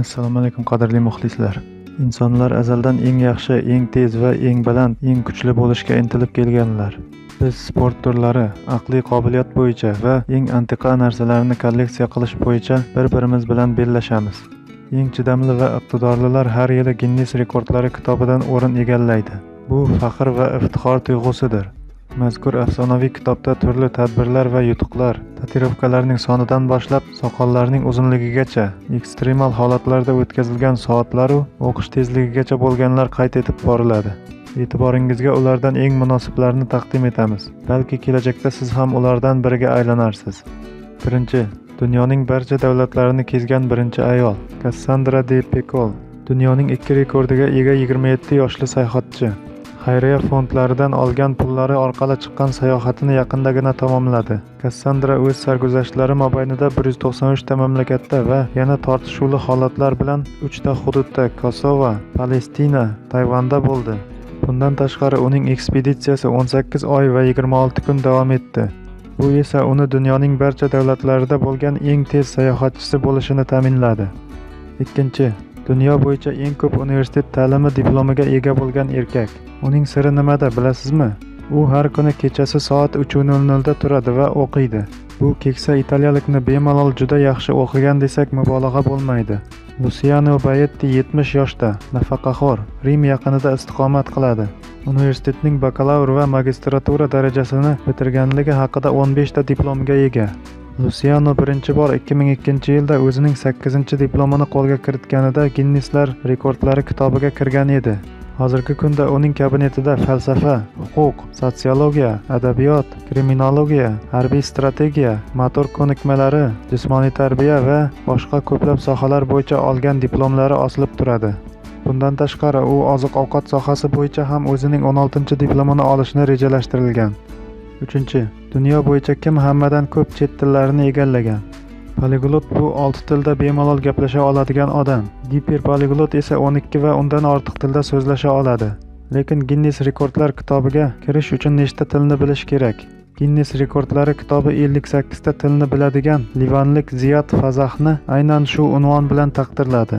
assalomu alaykum qadrli muxlislar. Insonlar azaldan eng yaxshi eng tez va eng baland eng kuchli bo'lishga intilib kelganlar. Biz sport turlari aqliy qobiliyat bo'yicha va eng antiqa narsalarni kolleksiya qilish bo'yicha bir birimiz bilan bellashamiz. Eng chidamli va iqtidorlilar har yili ginnes rekordlari kitobidan o'rin egallaydi. Bu faxr va iftixor tuyg'usidir. Mazkur afsonaviy kitobda turli tadbirlar va yutuqlar tatuirovkalarning sonidan boshlab soqollarning uzunligigacha ekstremal holatlarda o'tkazilgan soatlaru o'qish tezligigacha bo'lganlar qayd etib boriladi. E'tiboringizga ulardan eng munosiblarini taqdim etamiz. Balki kelajakda siz ham ulardan biriga aylanarsiz. Birinchi dunyoning barcha davlatlarini kezgan birinchi ayol kassandra de pekol dunyoning ikki rekordiga ega 27 yoshli sayohatchi xayriya fondlaridan olgan pullari orqali chiqqan sayohatini yaqindagina tamomladi. Kassandra o'z sarguzashtlari mobaynida 193 ta mamlakatda va yana tortishuvli holatlar bilan 3 ta hududda kosovo palestina tayvanda bo'ldi. Bundan tashqari uning ekspeditsiyasi 18 oy va 26 kun davom etdi. Bu esa uni dunyoning barcha davlatlarida bo'lgan eng tez sayohatchisi bo'lishini ta'minladi. Ikkinchi dunyo bo'yicha eng ko'p universitet ta'limi diplomiga ega bo'lgan erkak. Uning siri nimada bilasizmi? U har kuni kechasi soat 3:00 da turadi va o'qiydi. Bu keksa italiyalikni bemalol juda yaxshi o'qigan desak mubolag'a bo'lmaydi. Lusiano bayetti 70 yoshda nafaqaxo'r rim yaqinida istiqomat qiladi. Universitetning bakalavr va magistratura darajasini bitirganligi haqida 15 ta diplomga ega. Lusiano birinchi bor 2002 yilda o'zining 8 diplomini qo'lga kiritganida Guinnesslar rekordlari kitobiga kirgan edi. Hozirgi kunda uning kabinetida falsafa huquq sotsiologiya adabiyot kriminologiya harbiy strategiya motor ko'nikmalari jismoniy tarbiya va boshqa ko'plab sohalar bo'yicha olgan diplomlari osilib turadi. Bundan tashqari u oziq ovqat sohasi bo'yicha ham o'zining 16 diplomini olishni rejalashtirilgan. Uchinchi dunyo bo'yicha kim hammadan ko'p chet tillarini egallagan? Poliglot bu olti tilda bemalol gaplasha oladigan odam. Giperpoliglot esa 12 va undan ortiq tilda so'zlasha oladi. Lekin ginnes rekordlar kitobiga kirish uchun nechta tilni bilish kerak? Ginnes rekordlari kitobi 58 ta tilni biladigan livanlik Ziyad fazahni aynan shu unvon bilan taqdirladi.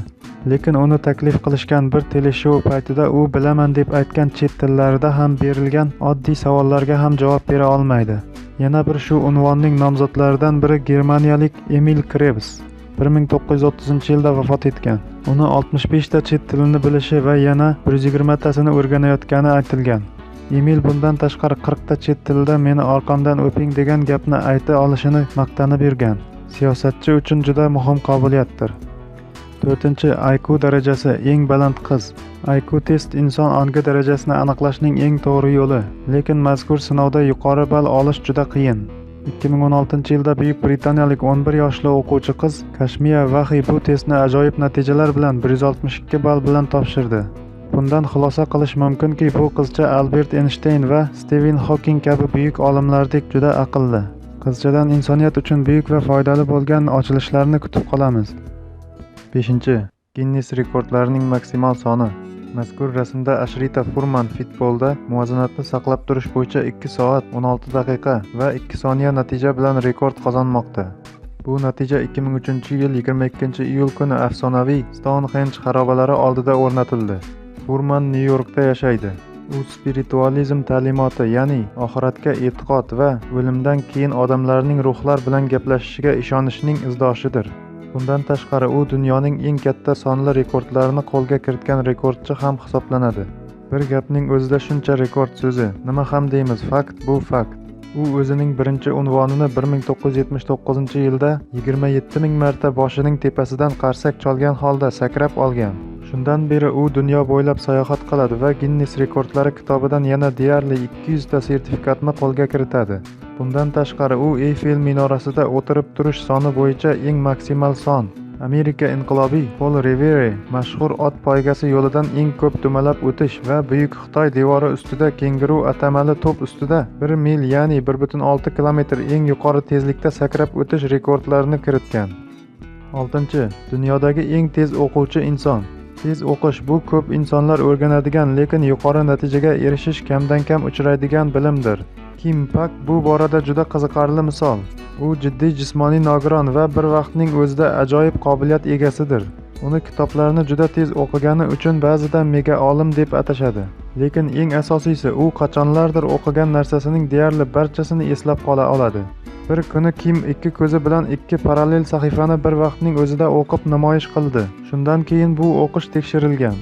Lekin uni taklif qilishgan bir teleshou paytida u bilaman deb aytgan chet tillarida ham berilgan oddiy savollarga ham javob bera olmaydi. Yana bir shu unvonning nomzodlaridan biri germaniyalik emil krebs 1930 yilda vafot etgan. Uni 65 ta chet tilini bilishi va yana 120 tasini o'rganayotgani aytilgan. Emil bundan tashqari 40 ta chet tilda meni orqamdan o'ping degan gapni ayta olishini maqtanib yurgan. Siyosatchi uchun juda muhim qobiliyatdir. To'rtinchi iq darajasi eng baland qiz. Iq test inson ongi darajasini aniqlashning eng to'g'ri yo'li lekin mazkur sinovda yuqori ball olish juda qiyin. 2016 yilda buyuk britaniyalik 11 yoshli o'quvchi qiz kashmiya vahiy bu testni ajoyib natijalar bilan 162 ball bilan topshirdi. Bundan xulosa qilish mumkinki bu qizcha albert eynshteyn va stiven xoking kabi buyuk olimlardek juda aqlli. Qizchadan insoniyat uchun buyuk va foydali bo'lgan ochilishlarni kutib qolamiz. Beshinchi ginnes rekordlarining maksimal soni. Mazkur rasmda ashrita furman fitbolda muvozanatni saqlab turish bo'yicha 2 soat 16 daqiqa va 2 soniya natija bilan rekord qozonmoqda. Bu natija 2003 yil 22 iyul kuni afsonaviy stounxendj xarobalari oldida o'rnatildi. Furman nyu yorkda yashaydi. U spiritualizm ta'limoti ya'ni oxiratga e'tiqod va o'limdan keyin odamlarning ruhlar bilan gaplashishiga ishonishning izdoshidir. Bundan tashqari u dunyoning eng katta sonli rekordlarini qo'lga kiritgan rekordchi ham hisoblanadi. Bir gapning o'zida shuncha rekord so'zi nima ham deymiz fakt bu fakt. U o'zining birinchi unvonini 1979 yilda 27 ming marta boshining tepasidan qarsak cholgan holda sakrab olgan. Shundan beri u dunyo bo'ylab sayohat qiladi va ginnes rekordlari kitobidan yana deyarli 200 ta sertifikatni qo'lga kiritadi. Bundan tashqari u eyfel minorasida o'tirib turish soni bo'yicha eng maksimal son. Amerika inqilobiy pol revere mashhur ot poygasi yo'lidan eng ko'p dumalab o'tish va buyuk xitoy devori ustida kenguru atamali to'p ustida 1 mil ya'ni 1,6 kilometr eng yuqori tezlikda sakrab o'tish rekordlarini kiritgan. 6. Dunyodagi eng tez o'quvchi inson. Tez o'qish bu ko'p insonlar o'rganadigan lekin yuqori natijaga erishish kamdan kam uchraydigan bilimdir. Kim pak bu borada juda qiziqarli misol. U jiddiy jismoniy nogiron va bir vaqtning o'zida ajoyib qobiliyat egasidir. Uni kitoblarni juda tez o'qigani uchun ba'zida mega olim deb atashadi. Lekin eng asosiysi u qachonlardir o'qigan narsasining deyarli barchasini eslab qola oladi. Bir kuni kim ikki ko'zi bilan ikki parallel sahifani bir vaqtning o'zida o'qib namoyish qildi. Shundan keyin bu o'qish tekshirilgan.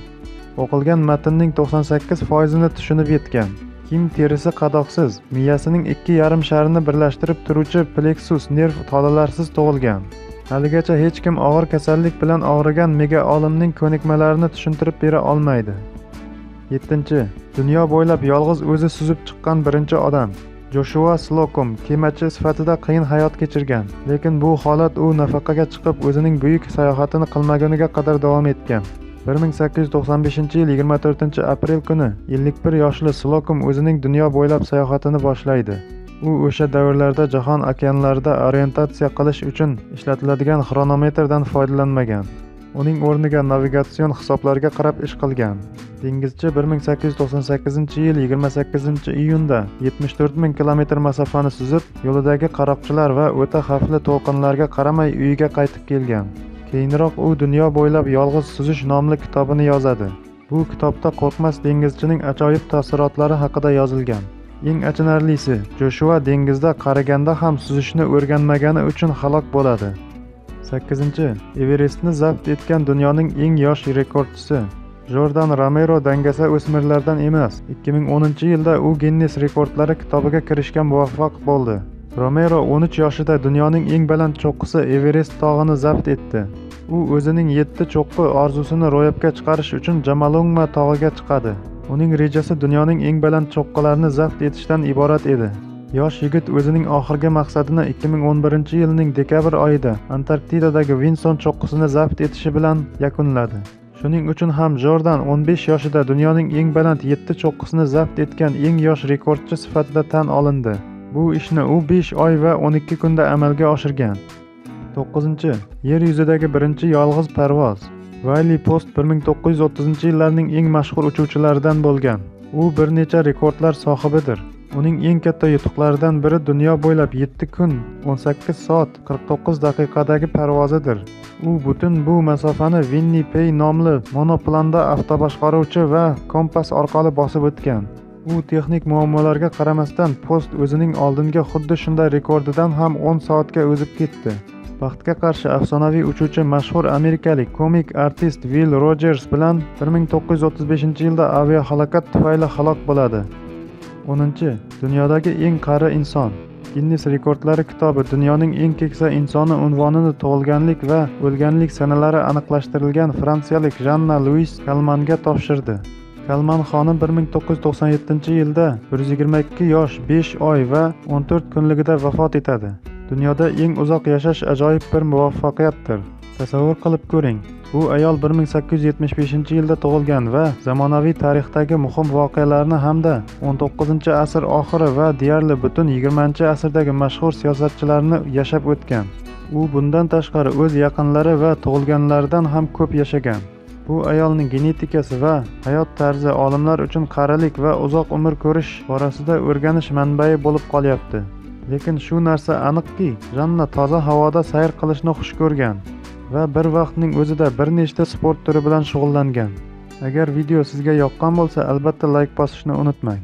O'qilgan matnning 98 foizini tushunib yetgan. Kim terisi qadoqsiz miyasining ikki yarim sharini birlashtirib turuvchi pleksus nerv tolalarsiz tug'ilgan. Haligacha hech kim og'ir kasallik bilan og'rigan mega olimning ko'nikmalarini tushuntirib bera olmaydi. Yettinchi. Dunyo bo'ylab yolg'iz o'zi suzib chiqqan birinchi odam. Joshua slokom kemachi sifatida qiyin hayot kechirgan lekin bu holat u nafaqaga chiqib o'zining buyuk sayohatini qilmaguniga qadar davom etgan. 1895 yil 24 aprel kuni 51 yoshli slokom o'zining dunyo bo'ylab sayohatini boshlaydi. U o'sha davrlarda jahon okeanlarida orientatsiya qilish uchun ishlatiladigan xronometrdan foydalanmagan. Uning o'rniga navigatsion hisoblarga qarab ish qilgan. Dengizchi 1898 yil 28 iyunda 74 ming kilometr masofani suzib yo'lidagi qaroqchilar va o'ta xavfli to'lqinlarga qaramay uyiga qaytib kelgan. Keyinroq u dunyo bo'ylab yolg'iz suzish nomli kitobini yozadi. Bu kitobda qo'rqmas dengizchining ajoyib taassurotlari haqida yozilgan. Eng achinarlisi joshua dengizda qariganda ham suzishni o'rganmagani uchun halok bo'ladi. Sakkizinchi everestni zabt etgan dunyoning eng yosh rekordchisi jordan romero dangasa o'smirlardan emas 2010 yilda u ginnes rekordlari kitobiga kirishga muvaffaq bo'ldi. Romero 13 yoshida dunyoning eng baland cho'qqisi everest tog'ini zabt etdi. U o'zining 7 cho'qqi orzusini ro'yobga chiqarish uchun jamalungma tog'iga chiqadi. Uning rejasi dunyoning eng baland cho'qqilarini zabt etishdan iborat edi. Yosh yigit o'zining oxirgi maqsadini 2011 yilning dekabr oyida antarktidadagi vinson cho'qqisini zabt etishi bilan yakunladi. Shuning uchun ham jordan 15 yoshida dunyoning eng baland 7 cho'qqisini zabt etgan eng yosh rekordchi sifatida tan olindi. Bu ishni u 5 oy va 12 kunda amalga oshirgan. 9 yer yuzidagi birinchi yolg'iz parvoz. Vayli post 1930 yillarning eng mashhur uchuvchilaridan bo'lgan. U bir necha rekordlar sohibidir. Uning eng katta yutuqlaridan biri dunyo bo'ylab 7 kun 18 soat 49 daqiqadagi parvozidir. U butun bu masofani vinni pey nomli monoplanda avtoboshqaruvchi va kompas orqali bosib o'tgan. U texnik muammolarga qaramasdan post o'zining oldingi xuddi shunday rekordidan ham 10 soatga o'zib ketdi. Baxtga qarshi afsonaviy uchuvchi mashhur amerikalik komik artist vill rojers bilan 1935 yilda aviahalokat tufayli halok bo'ladi. 10 dunyodagi eng qari inson. Ginnes rekordlari kitobi dunyoning eng keksa insoni unvonini tug'ilganlik va o'lganlik sanalari aniqlashtirilgan fransiyalik janna luis kalmanga topshirdi. Kalman xonim 1997 yilda 122 yosh 5 oy va 14 kunligida vafot etadi. Dunyoda eng uzoq yashash ajoyib bir muvaffaqiyatdir. Tasavvur qilib ko'ring. Bu ayol 1875 yilda tug'ilgan va zamonaviy tarixdagi muhim voqealarni hamda 19 asr oxiri va deyarli butun 20 asrdagi mashhur siyosatchilarni yashab o'tgan. U bundan tashqari o'z yaqinlari va tug'ilganlaridan ham ko'p yashagan. Bu ayolning genetikasi va hayot tarzi olimlar uchun qarilik va uzoq umr ko'rish borasida o'rganish manbai bo'lib qolyapti. Lekin shu narsa aniqki janna toza havoda sayr qilishni xush ko'rgan. Va bir vaqtning o'zida bir nechta sport turi bilan shug'ullangan. Agar video sizga yoqqan bo'lsa albatta layk bosishni unutmang.